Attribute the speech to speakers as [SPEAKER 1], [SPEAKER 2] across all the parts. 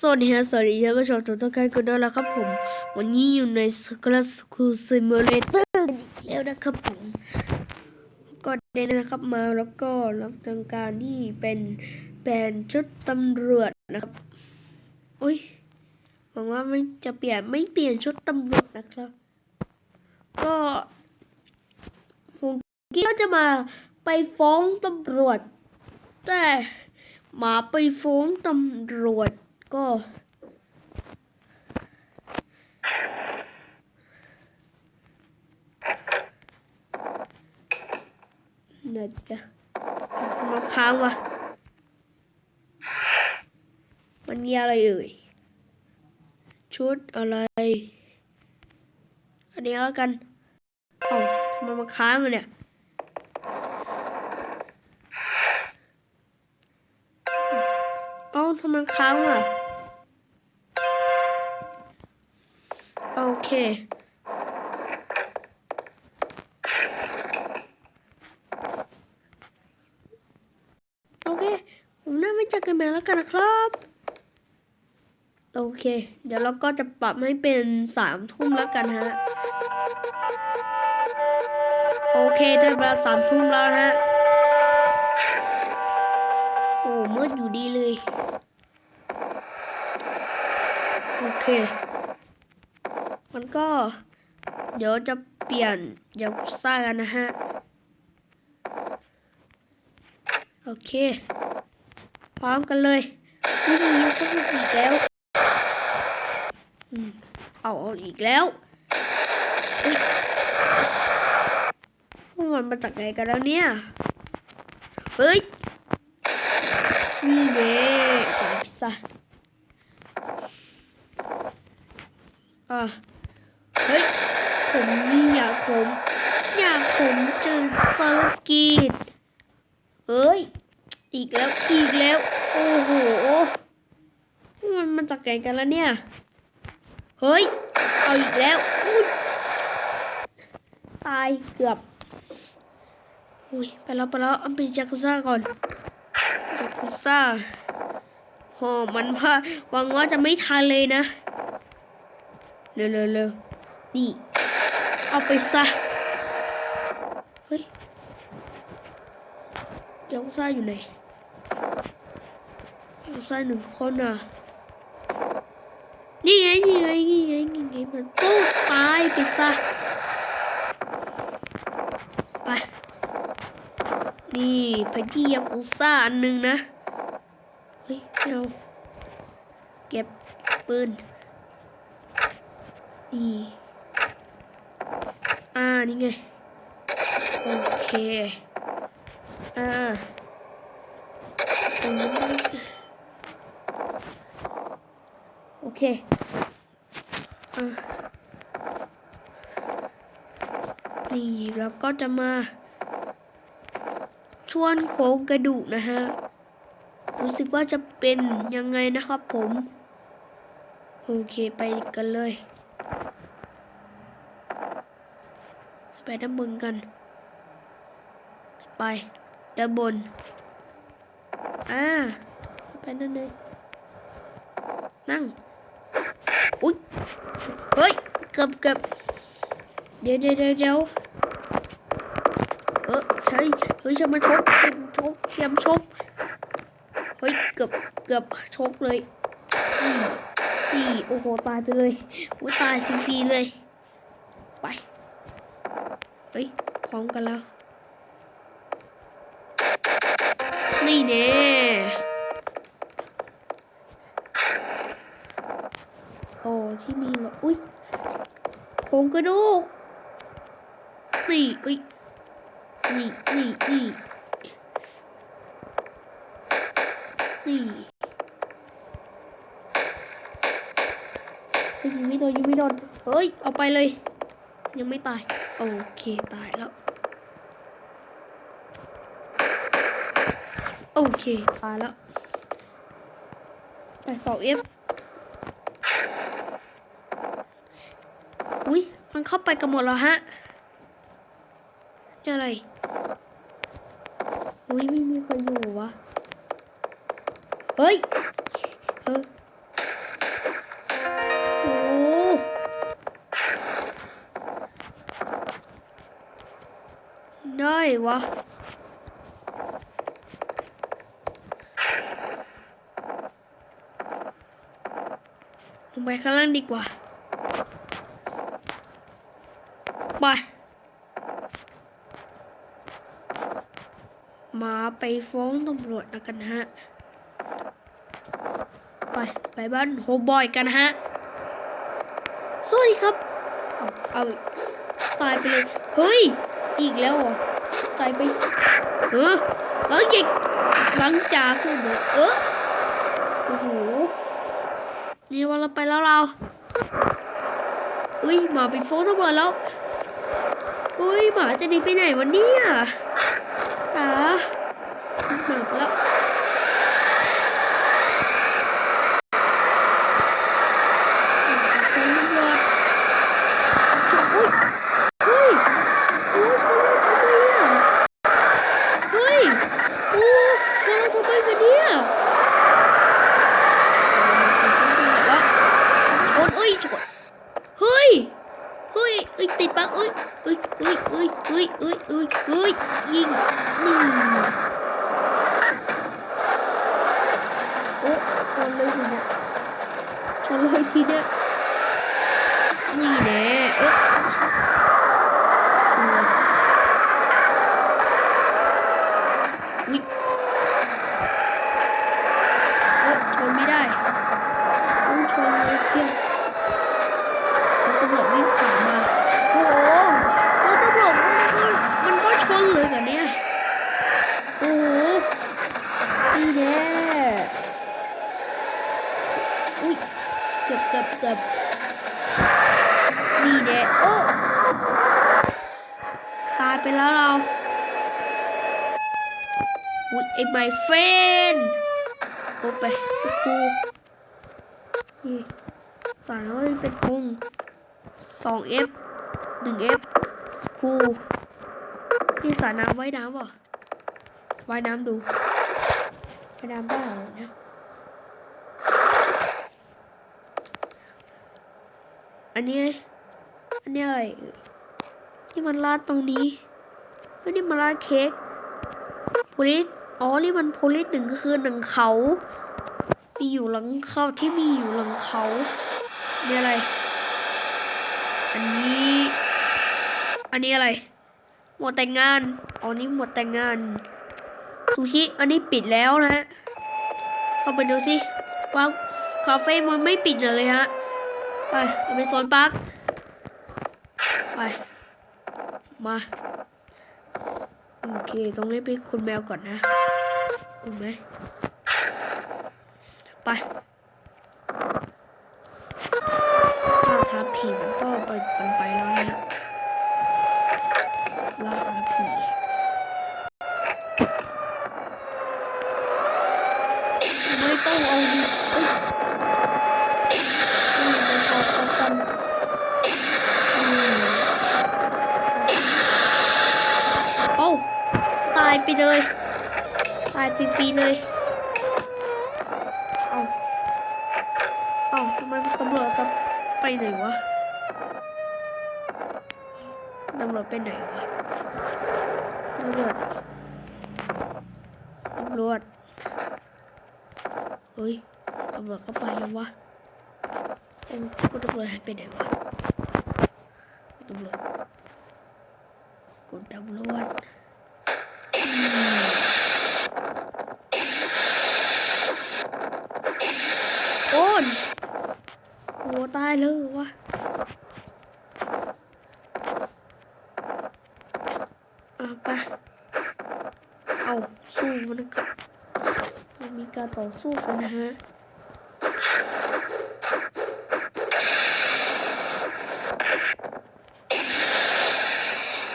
[SPEAKER 1] สวัสดีครับสวัสดีท่านผู้ชมทุกท่านกันด้วยแล้วครับผม วันนี้อยู่ในสก l สคูซิมูเลเตอร์แล้วนะครับผมก็ได้นะครับมาแล้วก็รับทางการที่เป็นแบรนชุดตำรวจนะครับอุ้ยหวังว่าไม่จะเปลี่ยนไม่เปลี่ยนชุดตำรวจนะครับ ก็ผมคิดว่าจะมาไปฟ้องตำรวจ แต่มาไปฟ้องตำรวจ ก็เดี๋ยวจะมาค้างวะมันมีอะไรเอ่ย ชุดอะไร อันนี้แล้วกันเอ้าทำไมมาค้างอะเนี่ยเอ้าทำไมค้างอะ เค โอเค ผมน่าไม่เจอกันใหม่แล้วกันนะครับ โอเค เดี๋ยวเราก็จะปรับให้เป็นสามทุ่มแล้วกันฮะ โอเค ได้เวลาสามทุ่มแล้วฮะ โอ้มืดอยู่ดีเลย โอเค มันก็ เดี๋ยวจะเปลี่ยน เดี๋ยวสร้างกันนะฮะ โอเค พร้อมกันเลยไม่มีสักอีกแล้วเอาเอาอีกแล้วมันมาจากไหนกันแล้วเนี่ย เฮ้ย นี่เน่สั่งพิซซ่าอะ เฮ้ย ผมนี่อยาก ผมอยากผมเจอภารกิจเฮ้ย อีกแล้วอีกแล้ว โอ้โห มันมาจากไหนกันแล้วเนี่ย เฮ้ย เอาอีกแล้วตายเกือบอุ้ยไปแล้วไปแล้วเอาไปจากุซ่าก่อนจากุซ่าโหมันพาหวังว่าจะไม่ทันเลยนะ เร็วเร็วเร็วนี่ เอาไปซะ เฮ้ยจากุซ่าอยู่ไหนจากุซ่าหนึ่งคนอะ นี่ไง นี่ไง นี่ไง นี่ไง มันตู้ตายไปซะ ไป นี่ไปที่ยากุซ่าอันหนึ่งนะ เฮ้ยเอาเก็บปืน นี่ อ่า นี่ไง โอเค อ่านี้โอเค อ่านี่เราก็จะมา ชวนโครงกระดูกนะฮะ รู้สึกว่าจะเป็นยังไงนะครับผม โอเคไปกันเลย ไปด้านบนกัน ไปด้านบน อ่าไปนั่นเลย นั่ง อุ๊ยเฮ้ย เกือบเกือบเดี๋ยวเดี๋ยวเดี๋ยวเดี๋ยวเออใช่เฮ้ยจะมาชกเตรียมชกเตรียมชก เฮ้ย เกือบเกือบชกเลยนี่โอ้โห ตายไปเลยอุ้ยตายฟรีเลย ไป ฮ้ย พร้อมกันแล้วนี่เน่โอ้ที่นี่เหรออุ้ยโครงกระดูกนี่อุ้ยนี่นี่นี่นี่ยยังไม่โดนยังไม่โดนเฮ้ย เอาไปเลย ยังไม่ตาย โอเคตายแล้ว โอเคตายแล้วไปสองเอฟอุ้ยมันเข้าไปกันหมดแล้วฮะนี่อะไรอุ้ยไม่มีใครอยู่วะ เฮ้ยเฮ้ย งไปข้างล่างดีกว่า ไป มาไปฟ้องตำรวจนะกันฮะ ไปไปบ้านโฮบอยกันฮะ สวัสดีครับ เอาเอาตายไปเลย เฮ้ย อีกแล้วเหรอ ตายไป เออแล้วยิงหลังจากคือเหมือนเออโอ้โห นี่ว่าเราไปแล้วเราอุ้ยหมาเป็นโฟนทั้งหมดแล้วอุ้ยหมาจะหนีไปไหนวันนี้อะ กือบเกือบนี่แน่โอ้ตายไปแล้วเราอุ้ยไอ้ไมเฟนโอ้ไปสักครู่นี่สายว่าเป็นพุงสอง F หนึ่ง F คูลนี่สระน้ำว่ายน้ำป่ะว่ายน้ำดูว่ายน้ำได้เหรอเนี่ย อันนี้ อันนี้อะไรนี่มันราดตรงนี้เฮ้ยนี่มันราดเค้กโพลิสอ๋อ นี่มันโพลิสหนึ่งก็คือหนึ่งเขา มีอยู่หลังเขาที่มีอยู่หลังเขานี่อะไร อันนี้ อันนี้อะไร หมดแต่งงาน อ๋อ นี่หมดแต่งงานซูชิ อันนี้ปิดแล้วนะฮะเข้าไปดูสิว่าคาเฟ่มันไม่ปิดเลยฮะ ไปเอาไปโซนปักไป มาโอเคต้องเรียกไปคุณแมวก่อนนะคุณไหมไป ล่าท้าผีมันก็ไปมันไปแล้วนะล่าท้าผีไม่ต้องเอาดิเอ้ยนี่มันเอาเอากันอืมเอ้าตายไปเลย ตายฟรีๆเลย เอาเอาทำไมตำรวจไปไหนวะ ตำรวจไปไหนวะ ตำรวจ ตำรวจ เฮ้ย ตำรวจเข้าไปแล้ววะเอ็งคุณตำรวจหายไปไหนวะตำรวจคุณตำรวจอืมโอนโอ้ ตายเลยวะเอะไปเอาสู้มันกันมีการต่อสู้กันนะฮะ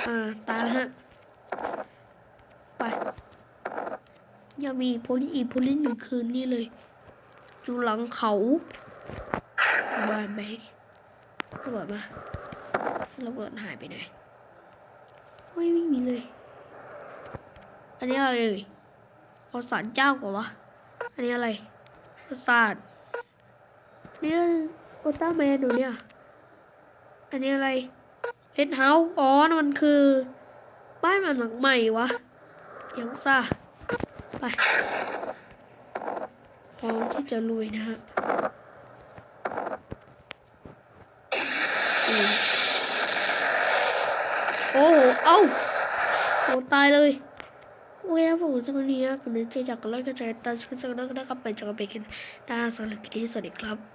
[SPEAKER 1] อ่าตายแล้วฮะไปยังมีโพลิอีกโพลิหนึ่งคืนนี่เลยอยู่หลังเขา บ้านแบกระเบิดมาระเบิดหายไปไหนเฮ้ยไม่มีเลย อันนี้อะไรเอ่ยเอาสารเจ้าก่อนวะ อันนี้อะไรปราสาทเนี่ยโอต้าแมนดูเนี่ย อันนี้อะไรเลดเฮาส์อ๋อนมันคือ บ้านมันหลังใหม่วะเดี๋ยวซ่าไปพร้อมที่จะลุยนะฮะ อ้โห เอ้าโอ้ตายเลยโอ้ยนะผมจากวันนี้กันเลยจะอยากกันแล้วก็จะตามช่วยกันนะครับไปจากกันไปกันนะสำหรับคลิปนี้สวัสดีครับ